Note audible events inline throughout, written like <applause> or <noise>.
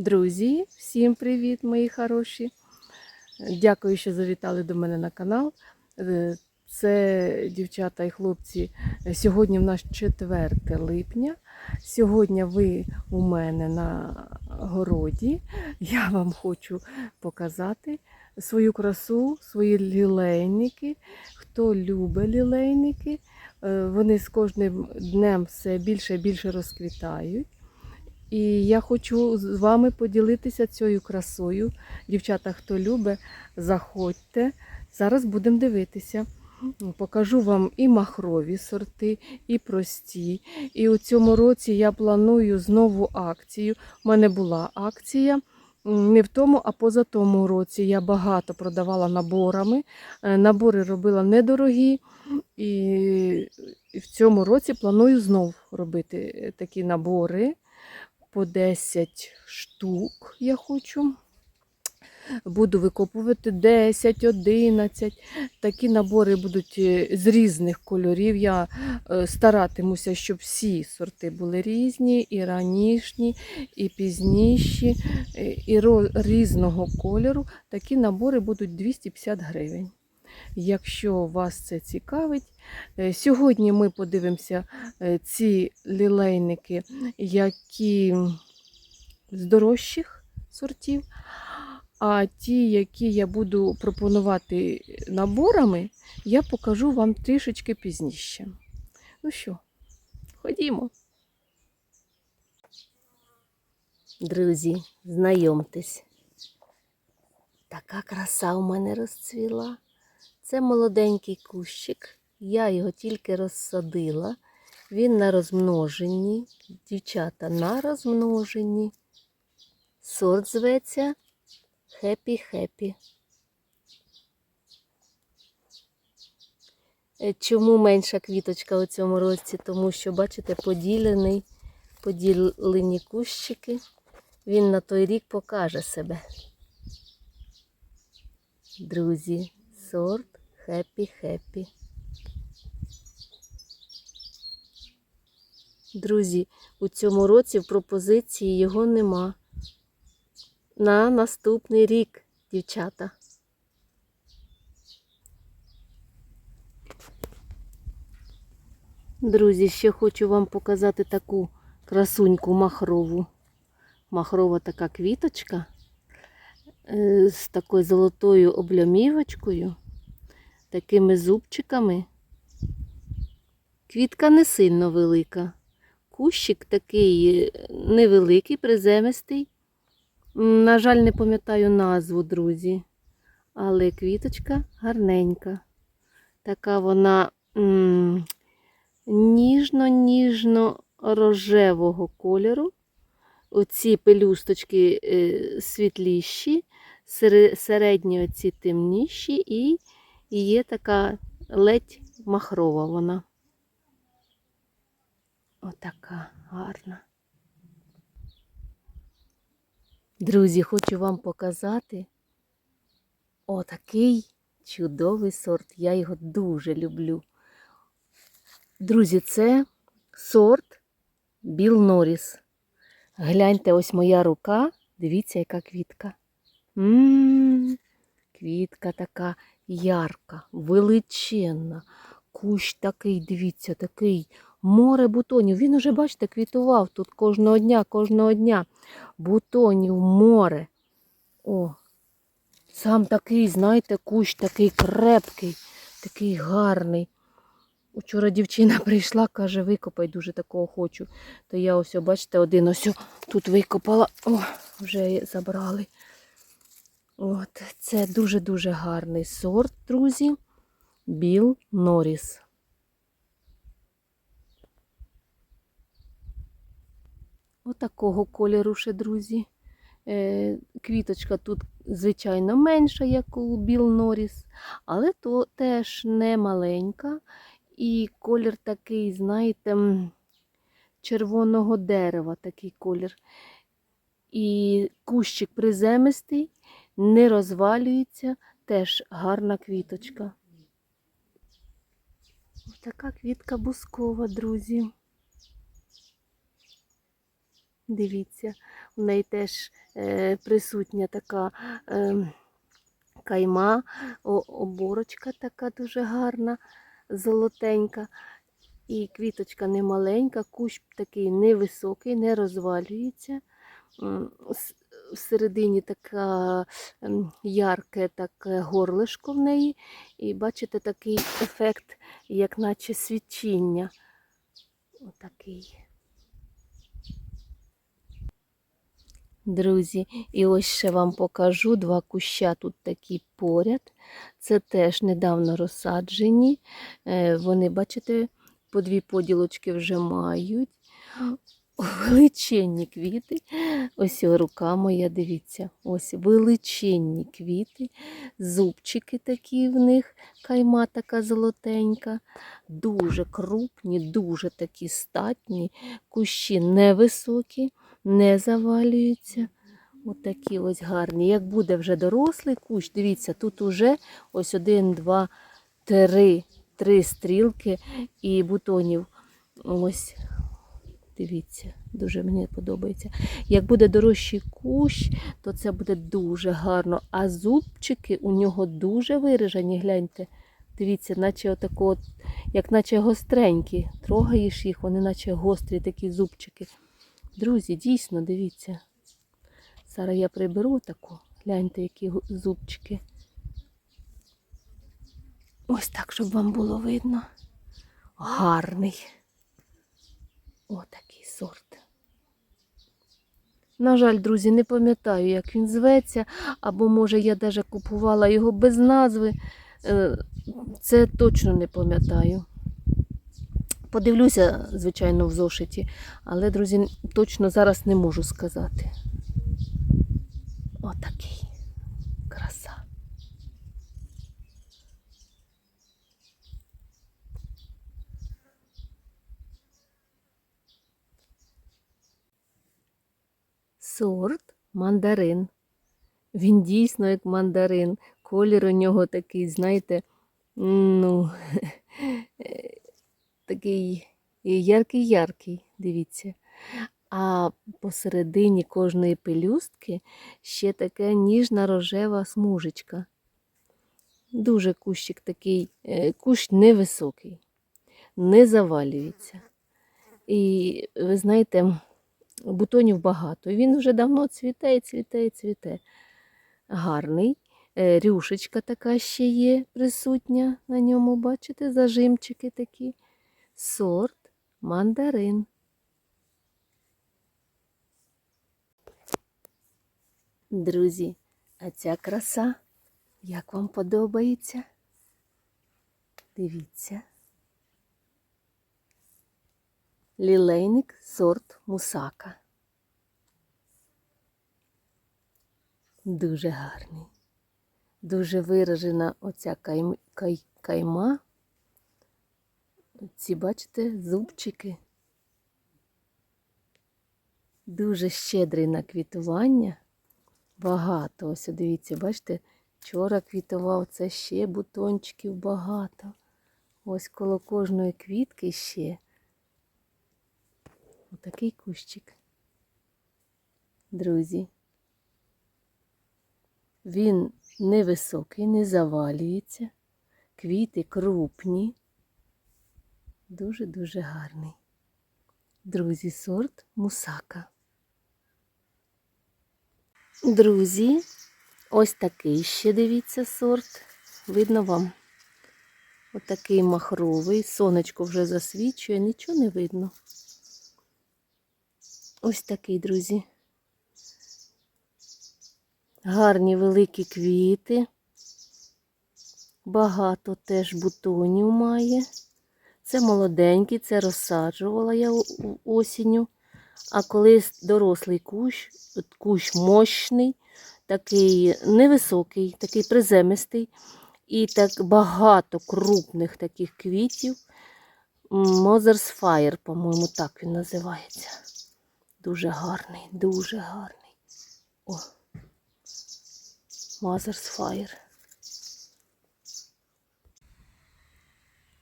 Друзі, всім привіт, мої хороші. Дякую, що завітали до мене на канал. Е, Це дівчата і хлопці. Сьогодні в нас 4 липня. Сьогодні ви у мене на городі. Я вам хочу показати свою красу, свої лілейники. Хто любить лілейники, е, вони з кожним днем все більше і більше розквітають. І я хочу з вами поділитися цією красою. Дівчата, хто любить, заходьте. Зараз будемо дивитися. Покажу вам і махрові сорти, і прості. І у цьому році я планую знову акцію. У мене була акція. Не в тому, а поза тому році я багато продавала наборами. Е, Набори робила недорогі. І в цьому році планую знов робити е, такі набори по 10 штук я хочу. Буду викопувати 10, 11. Такі набори будуть е, з різних кольорів. Я е, старатимуся, щоб всі сорти були різні, і ранішні, і пізніші, е, і різного кольору. Такі набори будуть 250 гривень. Якщо вас це цікавить, Е, сьогодні ми подивимося е, ці лілейники, які з дорожчих сортів. А ті, які я буду пропонувати наборами, я покажу вам трішечки пізніше. Ну що, ходімо. Друзі, знайомтесь. Така краса у мене розцвіла. Це молоденький кущик. Я його тільки розсадила. Він на розмноженні. Дівчата на розмноженні. Сорт зветься Хеппі-хеппі. Е, Чому менша квіточка у цьому році? Тому що, бачите, поділений, поділені кущики. Він на той рік покаже себе. Друзі, сорт Хеппі-хеппі. Друзі, у цьому році в пропозиції його нема. На наступний рік, дівчата. Друзі, ще хочу вам показати таку красуньку махрову. Махрова така квіточка е, з такою золотою облямівочкою, такими зубчиками. Квітка не сильно велика. Кущик такий е, невеликий, приземистий. На жаль, не пам'ятаю назву, друзі. Але квіточка гарненька. Така вона ніжно-ніжно-рожевого кольору. Оці пелюсточки е, світліші, середні оці темніші, і і є така ледь махрова вона. Отака гарна. Друзі, хочу вам показати отакий чудовий сорт. Я його дуже люблю. Друзі, це сорт Біл Норріс. Гляньте, ось моя рука. Дивіться, яка квітка. М, Квітка така ярка, величенна. Кущ такий, дивіться, такий море бутонів. Він уже, бачите, квітував тут кожного дня, кожного дня. Бутонів, море. О, сам такий, знаєте, кущ такий крепкий, такий гарний. Учора дівчина <laughs> прийшла, каже, викопай дуже такого хочу. То я ось, бачите, один ось тут викопала. О, вже забрали. От, це дуже-дуже гарний сорт, друзі. Біл Норріс. Отакого кольору ще, друзі. Е, квіточка тут, звичайно, менша, як у Біл Норріс, але то теж не маленька. І колір такий, знаєте, червоного дерева такий колір. І кущик приземистий, не розвалюється, теж гарна квіточка. Ось така квітка бускова, друзі. Дивіться, у неї теж е, присутня така е, кайма, о, оборочка така дуже гарна, золотенька. І квіточка не маленька, кущ такий невисокий, не розвалюється. Всередині така ем, ярке таке горлишко в неї. І бачите такий ефект, як наче свічіння. Отакий. Друзі, і ось ще вам покажу два куща тут такі поряд. Це теж недавно розсаджені. Е, Вони, бачите, по дві поділочки вже мають. Величенні квіти. Ось рука моя, дивіться. Ось величенні квіти, зубчики такі в них, кайма така золотенька, дуже крупні, дуже такі статні, кущі невисокі, не завалюються. Отакі ось гарні. Як буде вже дорослий кущ, дивіться, тут уже ось один, два, три, три стрілки і бутонів. Ось, дивіться, дуже мені подобається. Як буде дорожчий кущ, то це буде дуже гарно. А зубчики у нього дуже виражені, гляньте. Дивіться, наче отако, от, як наче гостренькі. Трогаєш їх, вони наче гострі такі зубчики. Друзі, дійсно, дивіться. Зараз я приберу таку. Гляньте, які зубчики. Ось так, щоб вам було видно. Гарний. Отакий сорт. На жаль, друзі, не пам'ятаю, як він зветься, або, може, я навіть купувала його без назви. Е, Це точно не пам'ятаю. Подивлюся, звичайно, в зошиті, але, друзі, точно зараз не можу сказати. Отакий. Краса. Сорт мандарин. Він дійсно як мандарин. Колір у нього такий, знаєте, ну, <laughs> такий яркий-яркий, дивіться. А посередині кожної пелюстки ще така ніжна рожева смужечка. Дуже кущик такий, е, кущ невисокий, не завалюється. І ви знаєте, бутонів багато. Він вже давно цвіте, цвіте, цвіте. Гарний. Е, Рюшечка така ще є присутня на ньому, бачите, зажимчики такі. Сорт мандарин. Друзі, а ця краса, як вам подобається? Дивіться. Лілейник сорт мусака. Дуже гарний. Дуже виражена оця кайм, кай, кайма. Ці, бачите, зубчики. Дуже щедрий на квітування. Багато. Ось дивіться, бачите, вчора квітував, це ще бутончиків багато. Ось коло кожної квітки ще. Отакий кущик. Друзі. Він невисокий, не завалюється. Квіти крупні. Дуже-дуже гарний. Друзі, сорт мусака. Друзі, ось такий ще дивіться сорт. Видно вам? Отакий махровий. Сонечко вже засвічує, нічого не видно. Ось такий, друзі. Гарні великі квіти. Багато теж бутонів має. Це молоденький, це розсаджувала я осінню. А коли дорослий кущ, кущ мощний, такий невисокий, такий приземистий, і так багато крупних таких квітів. Mother's Fire, по-моєму, так він називається. Дуже гарний, дуже гарний. О, Mother's Fire.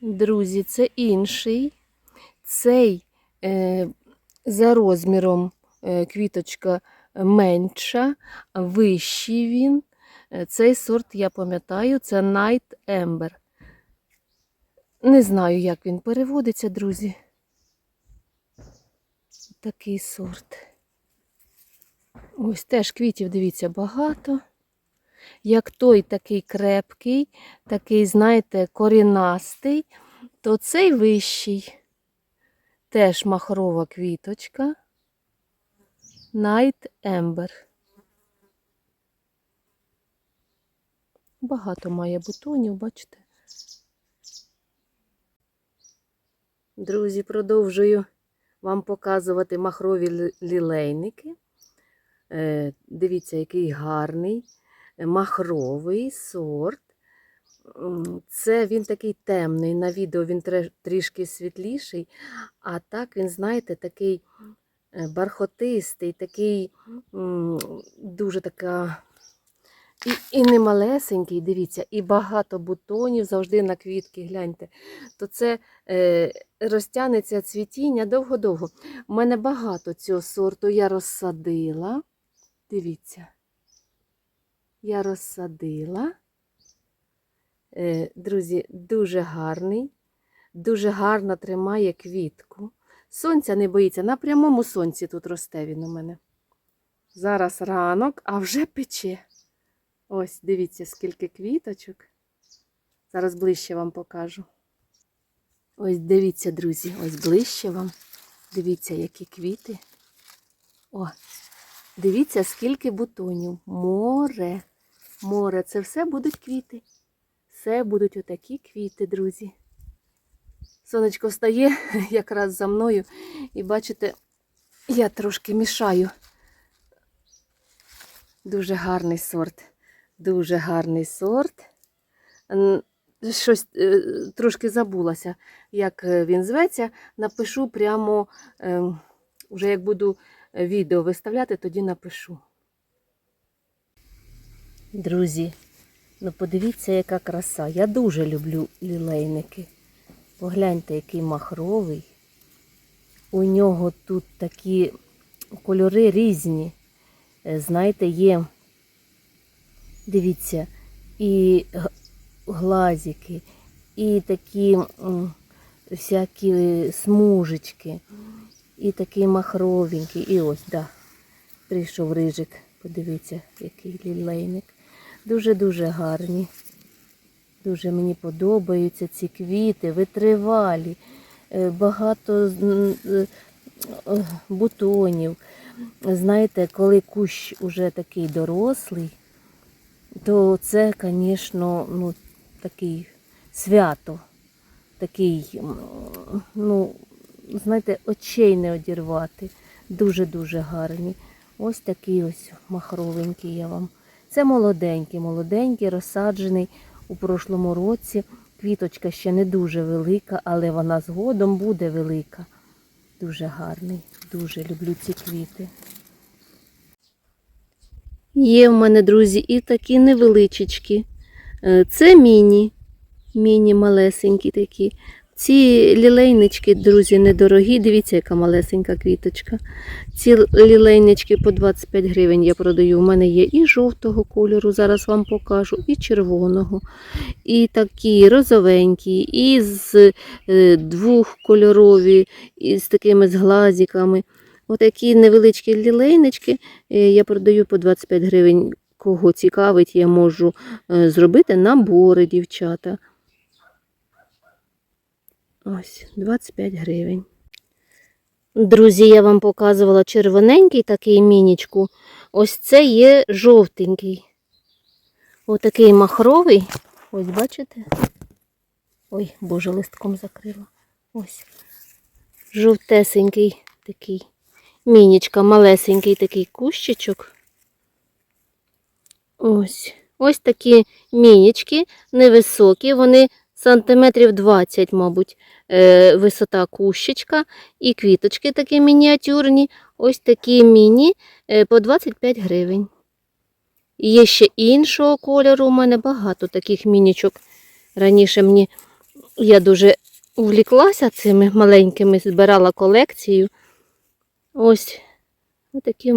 Друзі, це інший. Цей е, за розміром е, квіточка менша, вищий він. Е, Цей сорт я пам'ятаю, це Night Ember. Не знаю, як він переводиться, друзі. Такий сорт. Ось теж квітів, дивіться, багато. Як той такий крепкий, такий, знаєте, корінастий, то цей вищий. Теж махрова квіточка. Night Ember. Багато має бутонів, бачите? Друзі, продовжую вам показувати махрові лілейники. Е, Дивіться, який гарний е, махровий сорт. Це він такий темний. На відео він трішки світліший, а так він, знаєте, такий е, бархотистий, такий дуже така. І, і не малесенький, дивіться, і багато бутонів завжди на квітки, гляньте. То це е, розтягнеться цвітіння довго-довго. У мене багато цього сорту я розсадила. Дивіться. Я розсадила. Е, друзі, дуже гарний, дуже гарно тримає квітку. Сонця не боїться. На прямому сонці тут росте він у мене. Зараз ранок, а вже пече. Ось, дивіться, скільки квіточок. Зараз ближче вам покажу. Ось дивіться, друзі, ось ближче вам. Дивіться, які квіти. О, дивіться, скільки бутонів. Море. Море. Це все будуть квіти. Все будуть отакі квіти, друзі. Сонечко встає <laughs> якраз за мною. І бачите, я трошки мішаю. Дуже гарний сорт. Дуже гарний сорт. Щось е, трошки забулася, як е, він зветься. Напишу прямо, вже як буду е, відео виставляти, тоді напишу. Друзі, ну подивіться, яка краса. Я дуже люблю лілейники. Погляньте, який махровий. У нього тут такі кольори різні. Знаєте, є, дивіться, і глазики, і такі всякі смужечки, і такий махровенький. І ось, да, прийшов рижик. Подивіться, який лілейник. Дуже-дуже гарні. Дуже мені подобаються ці квіти, витривалі, е, багато е, бутонів. Знаєте, коли кущ уже такий дорослий, то це, звісно, ну, такий свято, такий, ну, знаєте, очей не одірвати. Дуже-дуже гарні. Ось такий ось махровенький я вам. Це молоденький, молоденький, розсаджений у прошлому році. Квіточка ще не дуже велика, але вона згодом буде велика. Дуже гарний, дуже люблю ці квіти. Є в мене, друзі, і такі невеличечкі. Е, Це міні, міні малесенькі такі. Ці лілейнички, друзі, недорогі. Дивіться, яка малесенька квіточка. Ці лілейнички по 25 гривень я продаю. У мене є і жовтого кольору, зараз вам покажу, і червоного, і такі розовенькі, і з е, двохкольорові, і з такими з глазиками. Отакі невеличкі лілейнички е, я продаю по 25 гривень. Кого цікавить, я можу е, зробити набори, дівчата. Ось, 25 гривень. Друзі, я вам показувала червоненький такий мінічку. Ось це є жовтенький. Отакий махровий. Ось бачите? Ой, боже, листком закрила. Ось. Жовтесенький такий. Мінічка, малесенький такий кущичок. Ось. Ось такі мінічки, невисокі, вони сантиметрів 20, мабуть, е, висота кущичка. І квіточки такі мініатюрні. Ось такі міні е, по 25 гривень. Є ще іншого кольору. У мене багато таких мінічок. Раніше мені я дуже увліклася цими маленькими, збирала колекцію. Ось такі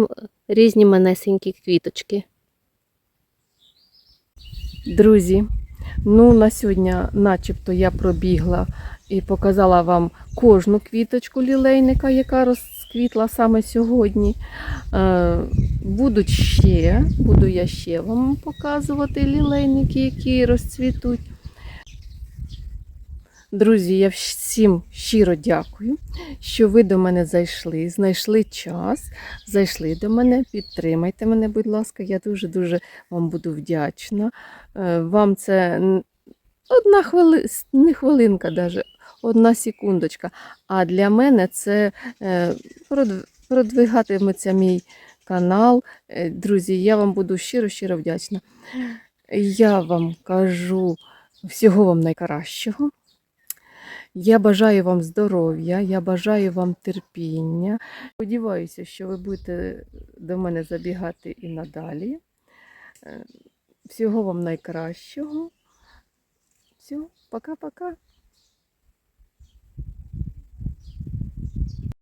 різні манесенькі квіточки. Друзі, ну на сьогодні, начебто, я пробігла і показала вам кожну квіточку лілейника, яка розквітла саме сьогодні. Е, Будуть ще, буду я ще вам показувати лілейники, які розцвітуть. Друзі, я всім щиро дякую, що ви до мене зайшли, знайшли час, зайшли до мене. Підтримайте мене, будь ласка, я дуже-дуже вам буду вдячна. Е, Вам це одна хвили... не хвилинка, даже, одна секундочка. А для мене це е, продвигатиметься мій канал. Е, Друзі, я вам буду щиро-щиро вдячна. Я вам кажу всього вам найкращого. Я бажаю вам здоров'я, я бажаю вам терпіння. Сподіваюся, що ви будете до мене забігати і надалі. Е, Всього вам найкращого. Все, пока-пока.